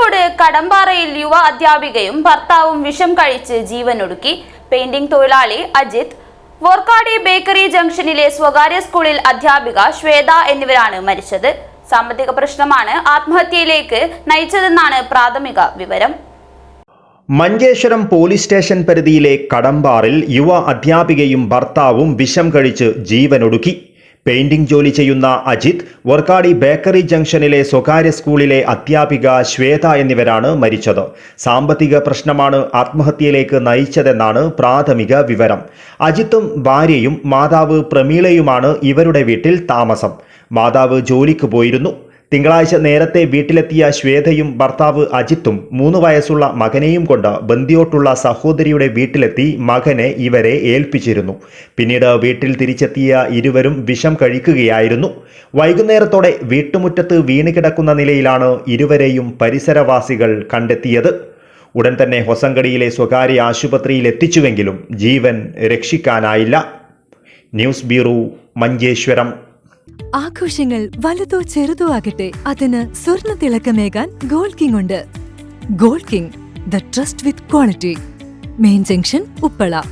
കാസർഗോഡ് കടമ്പാറയിൽ യുവ അധ്യാപികയും ഭർത്താവും വിഷം കഴിച്ച് ജീവനൊടുക്കി. പെയിന്റിംഗ് തൊഴിലാളി അജിത് വോർക്കാടി ബേക്കറി ജംഗ്ഷനിലെ സ്വകാര്യ സ്കൂളിൽ അധ്യാപിക ശ്വേത എന്നിവരാണ് മരിച്ചത്. സാമ്പത്തിക പ്രശ്നമാണ് ആത്മഹത്യയിലേക്ക് നയിച്ചതെന്നാണ് പ്രാഥമിക വിവരം. മഞ്ചേശ്വരം പോലീസ് സ്റ്റേഷൻ പരിധിയിലെ കടമ്പാറിൽ യുവ അധ്യാപികയും ഭർത്താവും വിഷം കഴിച്ച് ജീവനൊടുക്കി. പെയിന്റിംഗ് ജോലി ചെയ്യുന്ന അജിത് വർക്കാടി ബേക്കറി ജംഗ്ഷനിലെ സ്വകാര്യ സ്കൂളിലെ അധ്യാപിക ശ്വേത എന്നിവരാണ് മരിച്ചത്. സാമ്പത്തിക പ്രശ്നമാണ് ആത്മഹത്യയിലേക്ക് നയിച്ചതെന്നാണ് പ്രാഥമിക വിവരം. അജിത്തും ഭാര്യയും മാതാവ് പ്രമീളയുമാണ് ഇവരുടെ വീട്ടിൽ താമസം. മാതാവ് ജോലിക്ക് പോയിരുന്നു. തിങ്കളാഴ്ച നേരത്തെ വീട്ടിലെത്തിയ ശ്വേതയും ഭർത്താവ് അജിത്തും മൂന്ന് വയസ്സുള്ള മകനെയും കൊണ്ട് ബന്ധിയോട്ടുള്ള സഹോദരിയുടെ വീട്ടിലെത്തി മകനെ ഇവരെ ഏൽപ്പിച്ചിരുന്നു. പിന്നീട് വീട്ടിൽ തിരിച്ചെത്തിയ ഇരുവരും വിഷം കഴിക്കുകയായിരുന്നു. വൈകുന്നേരത്തോടെ വീട്ടുമുറ്റത്ത് വീണ് കിടക്കുന്ന നിലയിലാണ് ഇരുവരെയും പരിസരവാസികൾ കണ്ടെത്തിയത്. ഉടൻ തന്നെ ഹൊസങ്കടിയിലെ സ്വകാര്യ ആശുപത്രിയിൽ എത്തിച്ചുവെങ്കിലും ജീവൻ രക്ഷിക്കാനായില്ല. News bureau Manjeshwaram. ആഘോഷങ്ങൾ വലുതോ ചെറുതോ ആകട്ടെ അതിന് സ്വർണ തിളക്കമേകാൻ ഗോൾഡ് കിങ് ഉണ്ട്. Gold king the trust with quality main junction Uppala